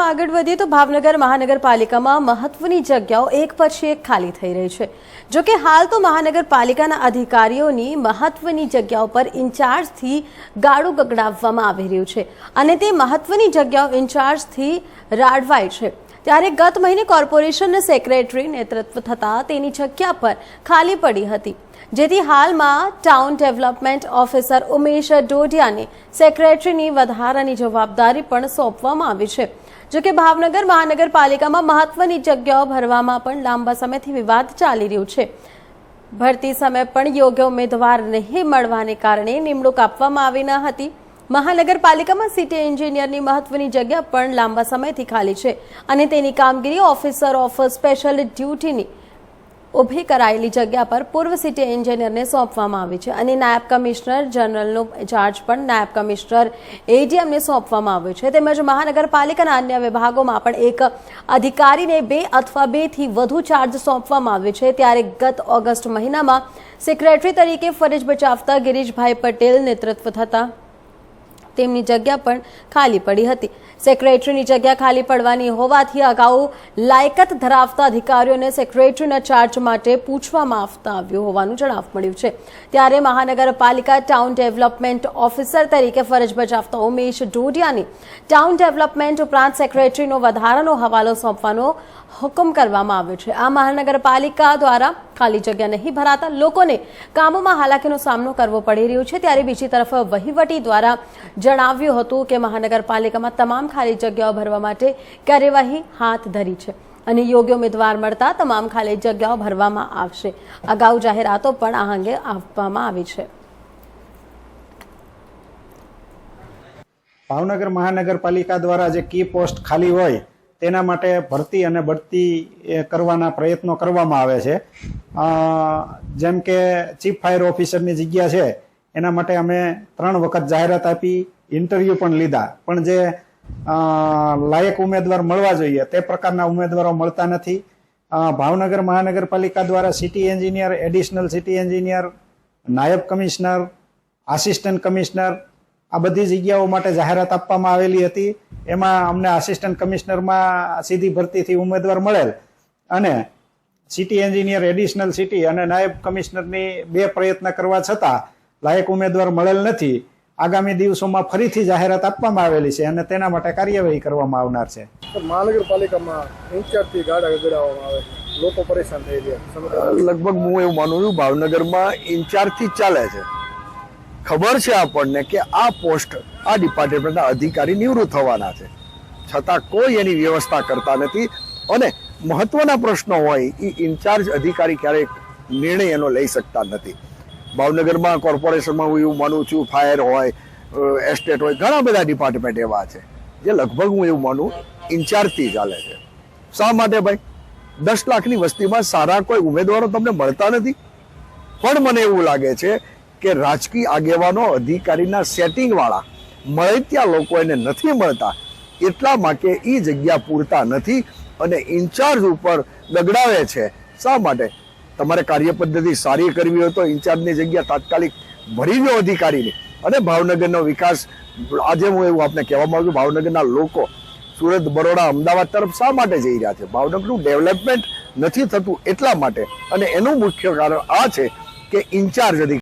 સમાચારોમાં આગળ વધીએ તો ભાવનગર મહાનગરપાલિકામાં મહત્વની જગ્યાઓ એક પછી એક ખાલી થઈ રહી છે. જો કે હાલ તો મહાનગરપાલિકાના અધિકારીઓની મહત્વની જગ્યાઓ પર ઇન્ચાર્જથી ગાળું ગગડાવવામાં આવી રહ્યું છે અને તે મહત્વની જગ્યાઓ ઇન્ચાર્જથી રાડવાય છે. ત્યારે ગત મહિને કોર્પોરેશનના સેક્રેટરી નેતૃત્વ થતાં તેની જગ્યા પર ખાલી પડી હતી. જેથી હાલમાં ટાઉન ડેવલપમેન્ટ ઓફિસર ઉમેશ ડોડિયાને સેક્રેટરીની વધારાની જવાબદારી પણ સોંપવામાં આવી છે. જોકે ભાવનગર મહાનગરપાલિકામાં મહત્વની જગ્યાઓ ભરવામાં પણ લાંબા સમયથી વિવાદ ચાલી રહ્યું છે. ભરતી સમય પણ યોગ્ય ઉમેદવાર નહીં મળવાને કારણે નિમણૂક આપવામાં આવી ન હતી. મહાનગરપાલિકામાં સિટી એન્જિનિયરની મહત્વની જગ્યા પણ લાંબા સમયથી ખાલી છે અને તેની કામગીરી ઓફિસર ઓફ સ્પેશિયલ ડ્યુટીની ઊભી કરાયેલી જગ્યા પર પૂર્વ સિટી એન્જિનિયરને સોંપવામાં આવી છે અને નાયબ કમિશનર જનરલનો ચાર્જ પણ નાયબ કમિશનર એડીએમને સોંપવામાં આવ્યો છે. તેમજ મહાનગરપાલિકાના અન્ય વિભાગોમાં પણ એક અધિકારીને બે અથવા બેથી વધુ ચાર્જ સોંપવામાં આવ્યો છે. ત્યારે ગત ઓગસ્ટ મહિનામાં સેક્રેટરી તરીકે ફરજ બજાવતા ગિરીશભાઈ પટેલ નેતૃત્વ થતા તેમની જગ્યા પણ ખાલી પડી હતી. સેક્રેટરીની જગ્યા ખાલી પડવાની હોવાથી અગાઉ લાયકત ધરાવતા અધિકારીઓને સેક્રેટરીના ચાર્જ માટે પૂછવામાં આવતા આવ્યું હોવાનું જણાવ મળ્યું છે. ત્યારે મહાનગરપાલિકા ટાઉન ડેવલપમેન્ટ ઓફિસર તરીકે ફરજ બજાવતા ઉમેશ ડોડિયાને ટાઉન ડેવલપમેન્ટ ઉપરાંત સેક્રેટરીનો વધારાનો હવાલો સોંપવાનો હુકમ કરવામાં આવ્યો છે. આ મહાનગરપાલિકા દ્વારા ખાલી જગ્યા નહીં ભરાતા લોકોને કામોમાં હાલાકીનો સામનો કરવો પડી રહ્યો છે. ત્યારે બીજી તરફ વહીવટી દ્વારા જણાવ્યું હતું કે મહાનગરપાલિકામાં તમામ ખાલી જગ્યાઓ ભરવા માટે કાર્યવાહી હાથ ધરી છે અને યોગ્ય ઉમેદવાર મળતા તમામ ખાલી જગ્યાઓ ભરવામાં આવશે. અગાઉ જાહેરાતો પણ આ અંગે આપવામાં આવી છે. ભાવનગર મહાનગરપાલિકા દ્વારા જે કી પોસ્ટ ખાલી હોય તેના માટે ભરતી અને બઢતી કરવાના પ્રયત્નો કરવામાં આવે છે. જેમ કે ચીફ ફાયર ઓફિસરની જગ્યા છે, એના માટે અમે ત્રણ વખત જાહેરાત આપી, ઇન્ટરવ્યૂ પણ લીધા. પણ જે લાયક ઉમેદવાર મળવા જોઈએ, તે પ્રકારના ઉમેદવારો મળતા નથી. ભાવનગર મહાનગરપાલિકા દ્વારા city engineer, additional city engineer, નાયબ કમિશનર, આસિસ્ટન્ટ કમિશનર, આ બધી જગ્યાઓ માટે જાહેરાત આપવામાં આવેલી હતી. એમાં અમને આસિસ્ટન્ટ કમિશનરમાં સીધી ભરતીથી ઉમેદવાર મળેલ. અને સિટી એન્જિનિયર એડિશનલ સિટી અને નાયબ કમિશનરની બે પ્રયત્ન કરવા છતાં લાયક ઉમેદવાર મળેલ નથી. આગામી દિવસોમાં ફરીથી જાહેરાત આપવામાં આવેલી છે અને તેના માટે કાર્યવાહી કરવામાં આવનાર છે. તો મહાનગરપાલિકામાં ઇન્ચાર્જથી ગાડા ગગડાવવામાં આવે છે. લોકો પરેશાન થઈ ગયા લગભગ હું એવું માનું છું ભાવનગરમાં ઇન્ચાર્જથી જ ચાલે છે. ખબર છે આપણને કે આ પોસ્ટ આ ડિપાર્ટમેન્ટના અધિકારી નિવૃત્ત થવાના છે. છતાં કોઈ એની વ્યવસ્થા કરતા નથી અને મહત્વના પ્રશ્નો હોય એ ઇન્ચાર્જ અધિકારી ક્યારેક નિર્ણય એનો લઈ શકતા નથી. ભાવનગરમાં કોર્પોરેશનમાં હું એવું માનું છું, ફાયર હોય એસ્ટેટ હોય, ઘણા બધા ડિપાર્ટમેન્ટ એવા છે, જે લગભગ હું એવું માનું ઇન્ચાર્જથી ચાલે છે. શા માટે ભાઈ? દસ લાખની વસ્તીમાં સારા કોઈ ઉમેદવારો તમને મળતા નથી? પણ મને એવું લાગે છે કે રાજકીય આગેવાનો અધિકારીના સેટિંગવાળા મળે ત્યાં લોકો એને નથી મળતા. એટલા માટે એ જગ્યા પૂરતા નથી અને ઇન્ચાર્જ ઉપર દગડાવે છે. શા માટે? તમારે કાર્ય પદ્ધતિ સારી કરવી હોય તો ઇન્ચાર્જની જગ્યા તાત્કાલિક ભરી દો અધિકારીને. અને ભાવનગરનો વિકાસ, આજે હું એવું આપને કહેવા માંગુ છું, ભાવનગરના લોકો સુરત, બરોડા, અમદાવાદ તરફ શા માટે જઈ રહ્યા છે? ભાવનગરનું ડેવલપમેન્ટ નથી થતું એટલા માટે. અને એનું મુખ્ય કારણ આ છે કે ઇન્ચાર્જ અધિકારી